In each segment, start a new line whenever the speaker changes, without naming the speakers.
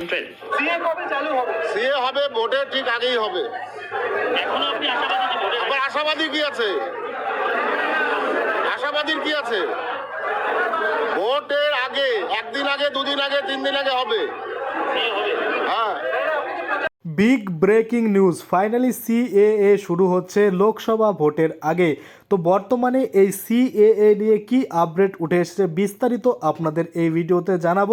CA কবে চালু হবে?
সিএ হবে ভোটের ঠিক আগেই হবে।
এখনও আপনি আশাবাদী যে ভোটের
আবার আশাবাদী কি আছে? আশাবাদীর কি আছে? ভোটের আগে একদিন আগে দুদিন আগে তিন দিন আগে হবে।
হবে।
হ্যাঁ
big breaking news. Finally CAA শুরু হচ্ছে লোকসভা ভোটের আগে। তো বর্তমানে এই সিএএ নিয়ে কি আপডেট উঠে এসেছে বিস্তারিত আপনাদের এই ভিডিওতে জানাব।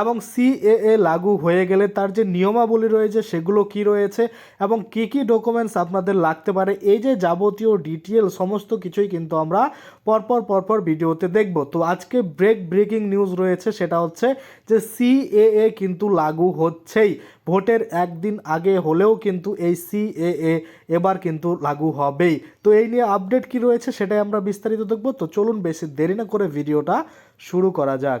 এবং সিএএ লাগু হয়ে গেলে তার যে নিয়মাবলী রয়েছে সেগুলো কি রয়েছে এবং কি কি ডকুমেন্টস আপনাদের লাগতে পারে, এই যে যাবতীয় ডিটেল সমস্ত কিছুই কিন্তু আমরা পরপর পরপর ভিডিওতে দেখব। তো আজকে ব্রেক ব্রেকিং নিউজ রয়েছে, সেটা হচ্ছে যে সিএএ কিন্তু লাগু হচ্ছেই। ভোটের একদিন আগে হলেও কিন্তু এই সিএএ এবার কিন্তু লাগু হবেই। তো এই নিয়ে আপডেট কি রয়েছে সেটাই আমরা বিস্তারিত দেখব। তো চলুন বেশি দেরি না করে ভিডিওটা শুরু করা যাক।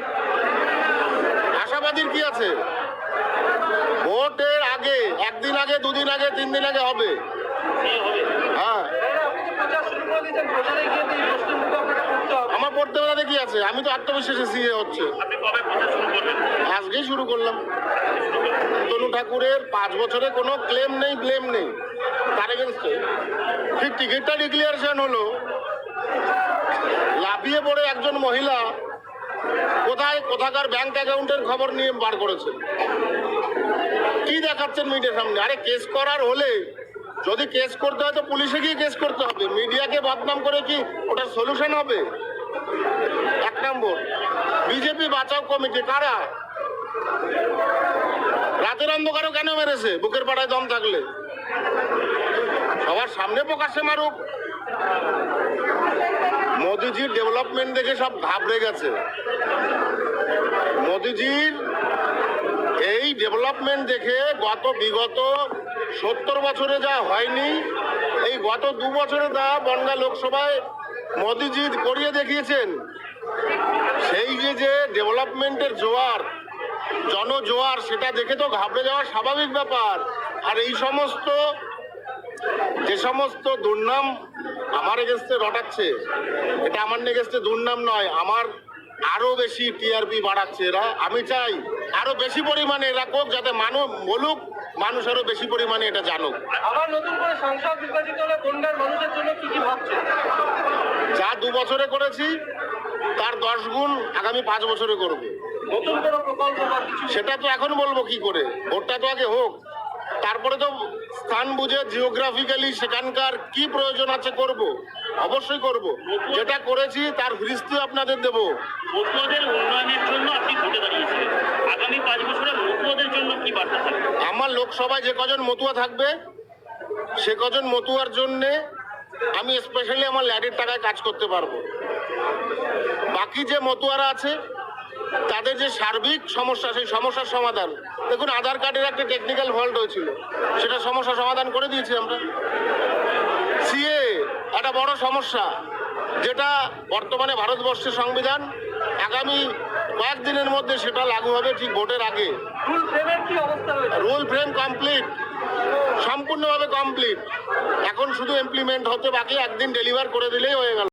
আশাবাদীর কি আছে? ভোটের আগে, একদিন আগে, দুদিন আগে, তিন দিন আগে হবে। হ্যাঁ। আমার পড়তে বেলাতে কি আছে? আমি তো আত্মবিশ্বাসী সিএ হচ্ছে। আজকেই শুরু করলাম। তনু ঠাকুরের পাঁচ বছরে কোনো ক্লেম নেই ব্লেম নেই। তার এগেনস্টে ঠিক টিকিটটা ডিক্লিয়ারেশন হলো। লাফিয়ে পড়ে একজন মহিলা। কোথায় কোথাকার ব্যাংক অ্যাকাউন্টের খবর নিয়ে বার করেছে? কি দেখাচ্ছেন মিডিয়ার সামনে? আরে কেস করার হলে যদি কেস করতে হয় তো পুলিশে গিয়ে কেস করতে হবে। মিডিয়াকে বদনাম করে কি ওটার সলিউশন হবে? এক নম্বর বিজেপি বাঁচাও কমিটি কারা? রাতের অন্ধকারও কেন মেরেছে? বুকের পাড়ায় দম থাকলে। সবার সামনে প্রকাশ্যে মারুক। মোদিজির ডেভেলপমেন্ট দেখে সব ঘাবড়ে গেছে। মোদিজির এই ডেভেলপমেন্ট দেখে গত বিগত সত্তর বছরে যা হয়নি, এই গত দু বছরে যা বনগা লোকসভায় মোদিজি করিয়ে দেখিয়েছেন, সেই যে যে ডেভেলপমেন্টের জোয়ার, জনজোয়ার, সেটা দেখে তো ঘাবড়ে যাওয়া স্বাভাবিক ব্যাপার। আর এই সমস্ত, যে সমস্ত দুর্নাম এগেনস্টে রটাচ্ছে। এটা আমার এগেনস্টে দুর্নাম নয় আমার আরও বেশি টিআরপি বাড়াচ্ছে এরা। আমি চাই আরও বেশি পরিমাণে এরা কোক যাতে মানুষ বলুক মানুষ আরও বেশি পরিমাণে এটা জানুক।
আবার নতুন করে সংসদ নির্বাচিত হলে বনগাঁর মানুষের জন্য কি কি ভাবছে?
যা দু বছরে করেছি তার দশ গুণ আগামী পাঁচ বছরে করব।
নতুন কোনো প্রকল্প
সেটা তো এখন বলব কি করে? ভোটটা তো আগে হোক। তারপরে তো স্থান বুঝে জিওগ্রাফিক্যালি সেখানকার কি প্রয়োজন আছে করব? অবশ্যই করব। যেটা করেছি তার ফিরিস্তি আপনাদের দেব।
মতুয়াদের উন্নয়নের জন্য আপনি ভোটে দাঁড়িয়েছিলেন আগামী পাঁচ বছরে মতুয়াদের জন্য কি বার্তা থাকবে?
আমার লোকসভায় যে কজন মতুয়া থাকবে সে কজন মতুয়ার জন্যে আমি স্পেশালি আমার ল্যাডের টাকায় কাজ করতে পারব। বাকি যে মতুয়ারা আছে তাদের যে সার্বিক সমস্যা সেই সমস্যার সমাধান। দেখুন আধার কার্ডের একটা টেকনিক্যাল ফল্ট হয়েছিল। সেটা সমস্যা সমাধান করে দিয়েছি আমরা। সিএ একটা বড় সমস্যা যেটা বর্তমানে ভারতবর্ষের সংবিধান আগামী কয়েকদিনের মধ্যে সেটা লাগু হবে ঠিক ভোটের আগে। রুল ফ্রেম কমপ্লিট সম্পূর্ণভাবে কমপ্লিট এখন শুধু ইমপ্লিমেন্ট হতে বাকি একদিন ডেলিভার করে দিলেই হয়ে গেল।